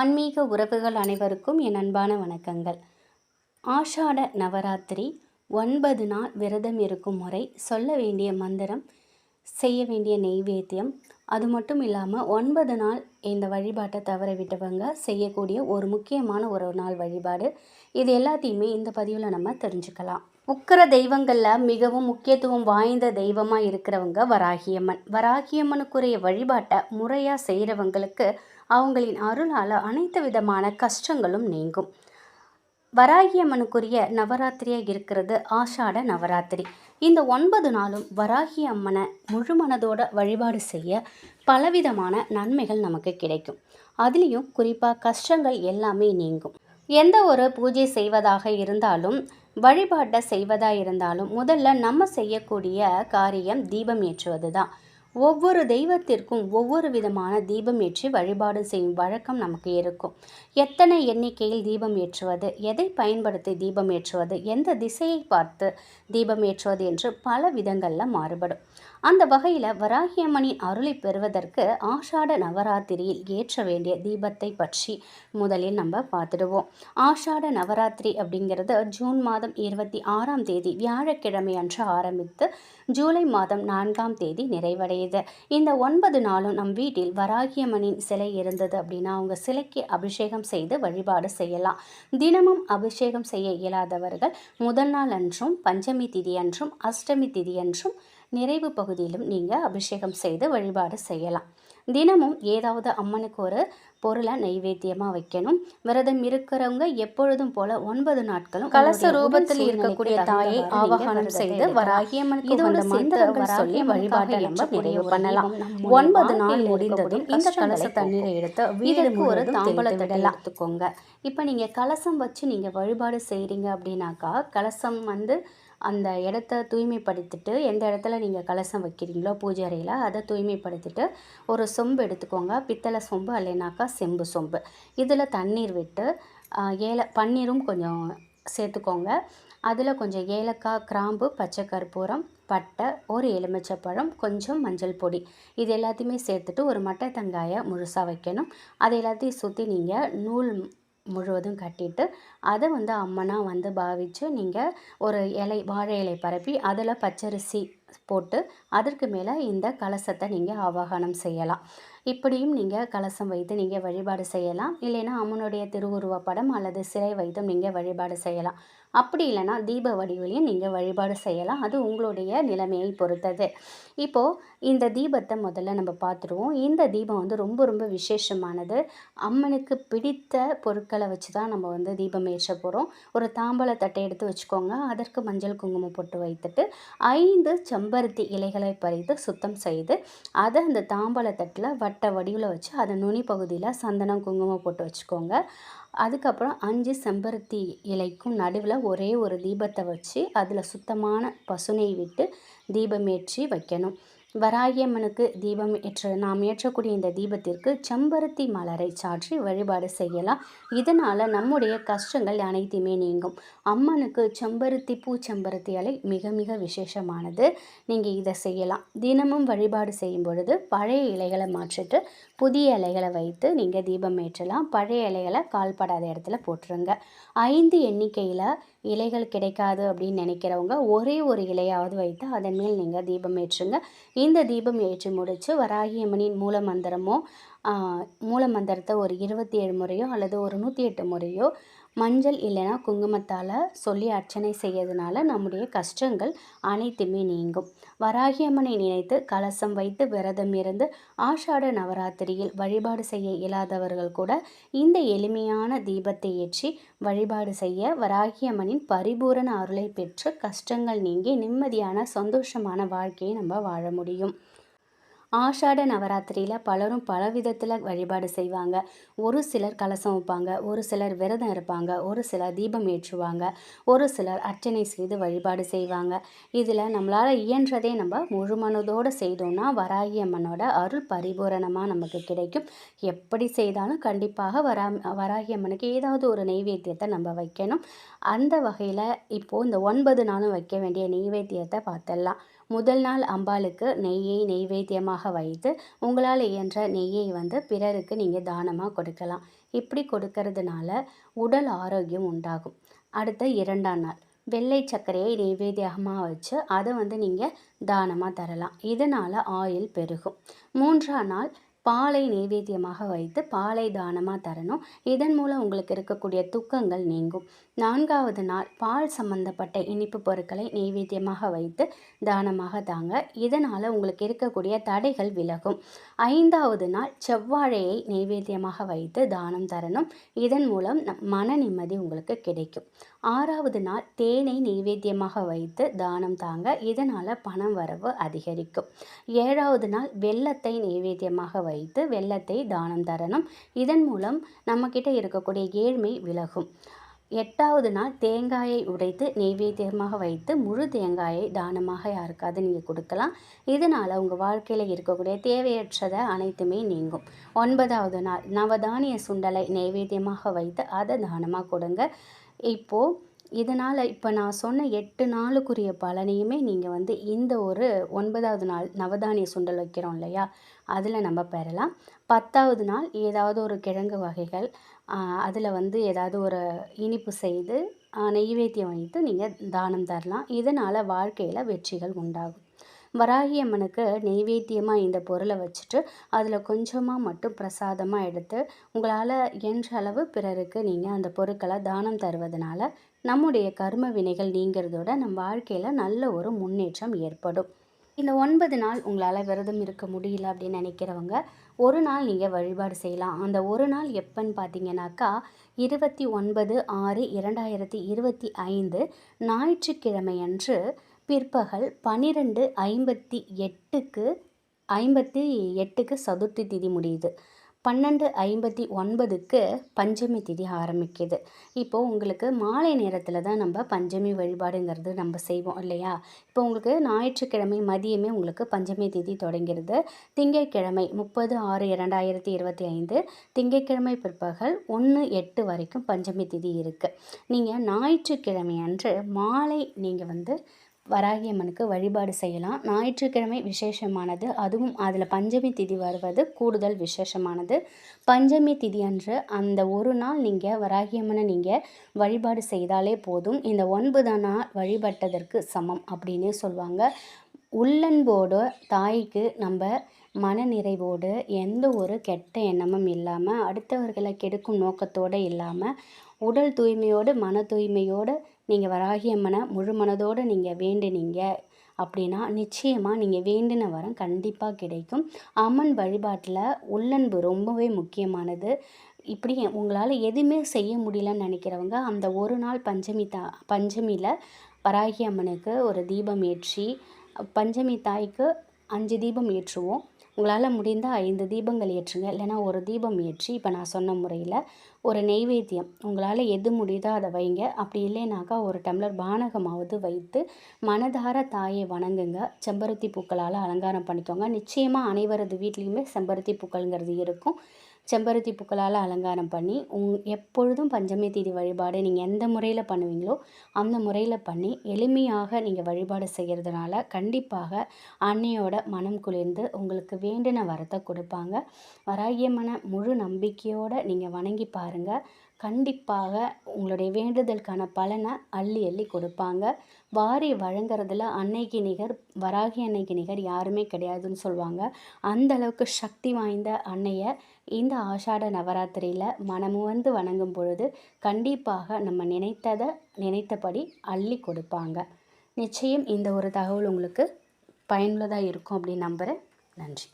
ஆன்மீக உறவுகள் அனைவருக்கும் என் அன்பான வணக்கங்கள். ஆஷாட நவராத்திரி ஒன்பது நாள் விரதம் இருக்கும் முறை சொல்ல வேண்டிய மந்திரம் செய்ய வேண்டிய நெய்வேத்தியம். அது மட்டும் இல்லாமல் ஒன்பது நாள் இந்த வழிபாட்டை தவற விட்டவங்க செய்யக்கூடிய ஒரு முக்கியமான ஒரு நாள் வழிபாடு. இது எல்லாத்தையுமே இந்த பதிவில் நம்ம தெரிஞ்சுக்கலாம். உக்கிர தெய்வங்களில் மிகவும் முக்கியத்துவம் வாய்ந்த தெய்வமாக இருக்கிறவங்க வராகியம்மன். வராகியம்மனுக்குரிய வழிபாட்டை முறையாக செய்கிறவங்களுக்கு அவங்களின் அருளால் அனைத்து விதமான கஷ்டங்களும் நீங்கும். வராகியம்மனுக்குரிய நவராத்திரியாக இருக்கிறது ஆஷாட நவராத்திரி. இந்த ஒன்பது நாளும் வராகி அம்மனை முழு மனதோட வழிபாடு செய்ய பலவிதமான நன்மைகள் நமக்கு கிடைக்கும். அதுலேயும் குறிப்பாக கஷ்டங்கள் எல்லாமே நீங்கும். எந்த ஒரு பூஜை செய்வதாக இருந்தாலும் வழிபாட்டை செய்வதாக இருந்தாலும் முதல்ல நம்ம செய்யக்கூடிய காரியம் தீபம் ஏற்றுவது தான் ஒவ்வொரு தெய்வத்திற்கும் ஒவ்வொரு விதமான தீபம் ஏற்றி வழிபாடு செய்யும் வழக்கம் நமக்கு இருக்கும். எத்தனை எண்ணிக்கையில் தீபம் ஏற்றுவது எதை பயன்படுத்தி தீபம் ஏற்றுவது எந்த திசையை பார்த்து தீபம் ஏற்றுவது என்று பல விதங்களில் மாறுபடும். அந்த வகையில் வராகியம்மனின் அருளை பெறுவதற்கு ஆஷாட நவராத்திரியில் ஏற்ற வேண்டிய தீபத்தை பற்றி முதலில் நம்ம பார்த்துடுவோம். ஆஷாட நவராத்திரி அப்படிங்கிறது ஜூன் மாதம் இருபத்தி ஆறாம் தேதி வியாழக்கிழமை அன்று ஆரம்பித்து ஜூலை மாதம் நான்காம் தேதி நிறைவடையுது. இந்த ஒன்பது நாளும் நம் வீட்டில் வராகியம்மனின் சிலை இருந்தது அப்படின்னா அவங்க சிலைக்கு அபிஷேகம் செய்து வழிபாடு செய்யலாம். தினமும் அபிஷேகம் செய்ய இயலாதவர்கள் முதல் நாள் அன்றும் பஞ்சமி திதி அன்றும் அஷ்டமி திதி அன்றும் நிறைவு பகுதியிலும் நீங்கள் அபிஷேகம் செய்து வழிபாடு செய்யலாம். தினமும் ஏதாவது அம்மனுக்கு ஒரு பொருளை நைவேத்தியமாக வைக்கணும். விரதம் இருக்கிறவங்க எப்பொழுதும் போல ஒன்பது நாட்களும் கலச ரூபத்தில் இருக்கக்கூடிய தாயை ஆவாகனம் செய்து வராகியம்மனுக்கு இதோட மந்திரங்கள் சொல்லி வழிபாட்டை நம்ம நிறைவு பண்ணலாம். ஒன்பது நாள் முடிந்ததும் இந்த கலச தண்ணீரை எடுத்து வீடுக்கு ஒரு தாம்பலத்தடை எடுத்துக்கோங்க இப்போ நீங்கள் கலசம் வச்சு நீங்கள் வழிபாடு செய்கிறீங்க அப்படின்னாக்கா கலசம் வந்து அந்த இடத்த தூய்மைப்படுத்திட்டு எந்த இடத்துல நீங்கள் கலசம் வைக்கிறீங்களோ பூஜை அறையில் அதை தூய்மைப்படுத்திட்டு ஒரு சொம்பு எடுத்துக்கோங்க. பித்தளை சொம்பு அல்லைனாக்கா செம்பு சொம்பு. இதில் தண்ணீர் விட்டு ஏல பன்னீரும் கொஞ்சம் சேர்த்துக்கோங்க. அதில் கொஞ்சம் ஏலக்காய் கிராம்பு பச்சை கற்பூரம் பட்டை ஒரு எலுமிச்சப்பழம் கொஞ்சம் மஞ்சள் பொடி. இது எல்லாத்தையுமே சேர்த்துட்டு ஒரு மட்டை தங்காயை முழுசாக வைக்கணும். அதை எல்லாத்தையும் சுற்றி நீங்கள் நூல் முழுவதும் கட்டிட்டு அதை வந்து அம்மனாக வந்து பாவித்து நீங்கள் ஒரு இலை வாழை இலை பரப்பி அதில் பச்சரிசி போட்டு அதற்கு மேலே இந்த கலசத்தை நீங்கள் ஆவாகனம் செய்யலாம். இப்படியும் நீங்கள் கலசம் வைத்து நீங்கள் வழிபாடு செய்யலாம். இல்லைன்னா அம்மனுடைய திருவுருவ படம் அல்லது சிலை வைத்தும் நீங்கள் வழிபாடு செய்யலாம். அப்படி இல்லைன்னா தீப வடிவிலையும் நீங்கள் வழிபாடு செய்யலாம். அது உங்களுடைய நிலைமையை பொறுத்தது. இப்போது இந்த தீபத்தை முதல்ல நம்ம பார்த்துருவோம். இந்த தீபம் வந்து ரொம்ப ரொம்ப விசேஷமானது. அம்மனுக்கு பிடித்த பொருட்களை வச்சு தான் நம்ம வந்து தீபம் ஏற்ற போகிறோம் ஒரு தாம்பழ தட்டை எடுத்து வச்சுக்கோங்க. அதற்கு மஞ்சள் குங்குமம் போட்டு வைத்துட்டு ஐந்து செம்பருத்தி இலைகளை பறித்து சுத்தம் செய்து அதை அந்த தாம்பழ தட்டில் வட்ட வடிவில் வச்சு அதை நுனி பகுதியில் சந்தனம் குங்குமம் போட்டு வச்சுக்கோங்க. அதுக்கப்புறம் அஞ்சு செம்பருத்தி இலைக்கும் நடுவில் ஒரே ஒரு தீபத்தை வச்சு அதில் சுத்தமான பசுனை விட்டு தீபமேற்றி வைக்கணும். வராகியம்மனுக்கு தீபம் ஏற்ற நாம் ஏற்றக்கூடிய இந்த தீபத்திற்கு செம்பருத்தி மலரை சாற்றி வழிபாடு செய்யலாம். இதனால் நம்முடைய கஷ்டங்கள் அனைத்துமே நீங்கும். அம்மனுக்கு செம்பருத்தி பூ செம்பருத்தி அலை மிக மிக விசேஷமானது. நீங்கள் இதை செய்யலாம். தினமும் வழிபாடு செய்யும் பொழுது பழைய இலைகளை மாற்றிட்டு புதிய இலைகளை வைத்து நீங்கள் தீபம் ஏற்றலாம். பழைய இலைகளை கால்படாத இடத்துல போட்டுருங்க. ஐந்து எண்ணிக்கையில் இலைகள் கிடைக்காது அப்படின்னு நினைக்கிறவங்க ஒரே ஒரு இலையாவது வைத்து அதன் மேல் நீங்கள் தீபம் ஏற்றுங்க. இந்த தீபம் ஏற்றி முடித்து வராகியம்மனின் மூல மந்திரமோ மூலமந்திரத்தை ஒரு இருபத்தி ஏழு முறையோ அல்லது ஒரு நூற்றி எட்டு முறையோ மஞ்சள் இல்லைன்னா குங்குமத்தால் சொல்லி அர்ச்சனை செய்யறதுனால நம்முடைய கஷ்டங்கள் அனைத்துமே நீங்கும். வராகியம்மனை நினைத்து கலசம் வைத்து விரதம் இருந்து ஆஷாட நவராத்திரியில் வழிபாடு செய்ய இயலாதவர்கள் கூட இந்த எளிமையான தீபத்தை ஏற்றி வழிபாடு செய்ய வராகியம்மனின் பரிபூரண அருளை பெற்று கஷ்டங்கள் நீங்கி நிம்மதியான சந்தோஷமான வாழ்க்கையை நம்ம வாழ முடியும். ஆஷாட நவராத்திரியில் பலரும் பல விதத்தில் வழிபாடு செய்வாங்க. ஒரு சிலர் கலசம் வைப்பாங்க ஒரு சிலர் விரதம் இருப்பாங்க ஒரு சிலர் தீபம் ஏற்றுவாங்க ஒரு சிலர் அர்ச்சனை செய்து வழிபாடு செய்வாங்க. இதில் நம்மளால் இயன்றதே நம்ம முழு மனதோடு செய்தோம்னா வராகி அம்மனோட அருள் பரிபூரணமாக நமக்கு கிடைக்கும். எப்படி செய்தாலும் கண்டிப்பாக வரா வராகி அம்மனுக்கு ஏதாவது ஒரு நெய்வேத்தியத்தை நம்ம வைக்கணும். அந்த வகையில் இப்போது இந்த ஒன்பது நாளும் வைக்க வேண்டிய நெய்வேத்தியத்தை பார்த்துடலாம். முதல் நாள் அம்பாளுக்கு நெய்யை நெய்வேத்தியமாக வைத்து உங்களால் இயன்ற நெய்யை வந்து பிறருக்கு நீங்கள் தானமாக கொடுக்கலாம். இப்படி கொடுக்கறதுனால உடல் ஆரோக்கியம் உண்டாகும். அடுத்த இரண்டாம் நாள். வெள்ளை சர்க்கரையை நெய்வேத்தியமாக வச்சு அதை வந்து நீங்கள் தானமாக தரலாம். இதனால் ஆயில் பெருகும். மூன்றாம் நாள் பாலை நைவேத்தியமாக வைத்து பாலை தானமாக தரணும். இதன் மூலம் உங்களுக்கு இருக்கக்கூடிய துக்கங்கள் நீங்கும். நான்காவது நாள் பால் சம்பந்தப்பட்ட இனிப்பு பொருட்களை நைவேத்தியமாக வைத்து தானமாக தாங்க. இதனால் உங்களுக்கு இருக்கக்கூடிய தடைகள் விலகும். ஐந்தாவது நாள் செவ்வாழையை நைவேத்தியமாக வைத்து தானம் தரணும். இதன் மூலம் மன நிம்மதி உங்களுக்கு கிடைக்கும். ஆறாவது நாள் தேனை நெய்வேத்தியமாக வைத்து தானம் தாங்க இதனால் பணம் வரவு அதிகரிக்கும். ஏழாவது நாள் வெள்ளத்தை நெய்வேத்தியமாக வைத்து வெள்ளத்தை தானம் தரணும். இதன் மூலம் நம்மக்கிட்ட இருக்கக்கூடிய ஏழ்மை விலகும். எட்டாவது நாள் தேங்காயை உடைத்து நெய்வேத்தியமாக வைத்து முழு தேங்காயை தானமாக யாருக்காவது நீங்கள் கொடுக்கலாம். இதனால் உங்கள் வாழ்க்கையில் இருக்கக்கூடிய தேவையற்றதை அனைத்துமே நீங்கும். ஒன்பதாவது நாள் நவதானிய சுண்டலை நெய்வேத்தியமாக வைத்து அதை தானமாக கொடுங்க. இப்போது இதனால் இப்போ நான் சொன்ன எட்டு நாளுக்குரிய பலனையுமே நீங்கள் வந்து இந்த ஒரு ஒன்பதாவது நாள் நவதானிய சுண்டல் வைக்கிறோம் இல்லையா? அதில் நம்ம பெறலாம். பத்தாவது நாள் ஏதாவது ஒரு கிழங்கு வகைகள் அதில் வந்து ஏதாவது ஒரு இனிப்பு செய்து நெய்வேத்தியம் வைத்து நீங்கள் தானம் தரலாம். இதனால் வாழ்க்கையில் வெற்றிகள் உண்டாகும். வராகி அம்மனுக்கு நெய்வேத்தியமாக இந்த பொருளை வச்சுட்டு அதில் கொஞ்சமாக மட்டும் பிரசாதமாக எடுத்து உங்களால் என்ற அளவு பிறருக்கு நீங்கள் அந்த பொருட்களை தானம் தருவதனால நம்முடைய கர்ம வினைகள் நீங்கிறதோட நம் வாழ்க்கையில் நல்ல ஒரு முன்னேற்றம் ஏற்படும். இந்த ஒன்பது நாள் உங்களால் விரதம் இருக்க முடியல அப்படின்னு நினைக்கிறவங்க ஒரு நாள் நீங்கள் வழிபாடு செய்யலாம். அந்த ஒரு நாள் எப்போன்னு பார்த்தீங்கன்னாக்கா இருபத்தி ஒன்பது ஆறு இரண்டாயிரத்தி இருபத்தி ஐந்து ஞாயிற்றுக்கிழமை அன்று பிற்பகல் பன்னிரெண்டு ஐம்பத்தி எட்டுக்கு ஐம்பத்தி எட்டுக்கு சதுர்த்தி திதி முடியுது. பன்னெண்டு ஐம்பத்தி ஒன்பதுக்கு பஞ்சமி திதி ஆரம்பிக்குது. இப்போது உங்களுக்கு மாலை நேரத்தில் தான் நம்ம பஞ்சமி வழிபாடுங்கிறது நம்ம செய்வோம் இல்லையா? இப்போ உங்களுக்கு ஞாயிற்றுக்கிழமை மதியமே உங்களுக்கு பஞ்சமி திதி தொடங்கிறது. திங்கட்கிழமை முப்பது ஆறு இரண்டாயிரத்தி இருபத்தி ஐந்து திங்கட்கிழமை பிற்பகல் ஒன்று எட்டு வரைக்கும் பஞ்சமி திதி இருக்குது நீங்கள் ஞாயிற்றுக்கிழமை அன்று மாலை நீங்கள் வந்து வராகி அம்மனுக்கு வழிபாடு செய்யலாம். ஞாயிற்றுக்கிழமை விசேஷமானது. அதுவும் அதில் பஞ்சமி திதி வருவது கூடுதல் விசேஷமானது. பஞ்சமி திதி அன்று அந்த ஒரு நாள் நீங்கள் வராகி அம்மனை நீங்கள் வழிபாடு செய்தாலே போதும். இந்த ஒன்பது நாள் வழிபட்டதற்கு சமம் அப்படின்னே சொல்லுவாங்க. உள்ளன்போடு தாய்க்கு நம்ம மன நிறைவோடு எந்த ஒரு கெட்ட எண்ணமும் இல்லாமல் அடுத்தவர்களை கெடுக்கும் நோக்கத்தோடு இல்லாமல் உடல் தூய்மையோடு மன தூய்மையோடு நீங்கள் வராகி அம்மனை முழு மனதோடு நீங்கள் வேண்டுனீங்க அப்படின்னா நிச்சயமாக நீங்கள் வேண்டின வரம் கண்டிப்பாக கிடைக்கும். அம்மன் வழிபாட்டில் உள்ளன்பு ரொம்பவே முக்கியமானது. இப்படி உங்களால் எதுவுமே செய்ய முடியலன்னு நினைக்கிறவங்க அந்த ஒரு நாள் பஞ்சமி தா பஞ்சமியில் வராகி அம்மனுக்கு ஒரு தீபம் ஏற்றி பஞ்சமி தாய்க்கு அஞ்சு தீபம் ஏற்றுவோம். உங்களால் முடிந்தால் ஐந்து தீபங்கள் ஏற்றுங்க. இல்லைனா ஒரு தீபம் ஏற்றி இப்போ நான் சொன்ன முறையில் ஒரு நெய்வேத்தியம். உங்களால் எது முடியுதோ அதை வைங்க. அப்படி இல்லைனாக்கா ஒரு டம்ளர் பானகமாவது வைத்து மனதார தாயை வணங்குங்க. செம்பருத்தி பூக்களால் அலங்காரம் பண்ணிக்கோங்க. நிச்சயமாக அனைவரது வீட்லேயுமே செம்பருத்தி பூக்கள்ங்கிறது இருக்கும். செம்பருத்தி பூக்களால் அலங்காரம் பண்ணி உங் எப்பொழுதும் பஞ்சமி தீதி வழிபாடு நீங்கள் எந்த முறையில் பண்ணுவீங்களோ அந்த முறையில் பண்ணி எளிமையாக நீங்கள் வழிபாடு செய்கிறதுனால கண்டிப்பாக அன்னையோட மனம் குளிர்ந்து உங்களுக்கு வேண்டின வரத்தை கொடுப்பாங்க. வராகியமான முழு நம்பிக்கையோடு நீங்கள் வணங்கி பாருங்கள் கண்டிப்பாக உங்களுடைய வேண்டுதலுக்கான பலனை அள்ளி அள்ளி கொடுப்பாங்க. வாரி வழங்குறதுல அன்னைக்கு நிகர் வராகி அன்னைக்கு நிகர் யாருமே கிடையாதுன்னு சொல்லுவாங்க. அந்த அளவுக்கு சக்தி வாய்ந்த அன்னையை இந்த ஆஷாட நவராத்திரியில் மனமு வந்து வணங்கும் பொழுது கண்டிப்பாக நம்ம நினைத்ததை நினைத்தபடி அள்ளி கொடுப்பாங்க. நிச்சயம் இந்த ஒரு தகவல் உங்களுக்கு பயனுள்ளதாக இருக்கும் அப்படின்னு நம்புகிறேன் நன்றி.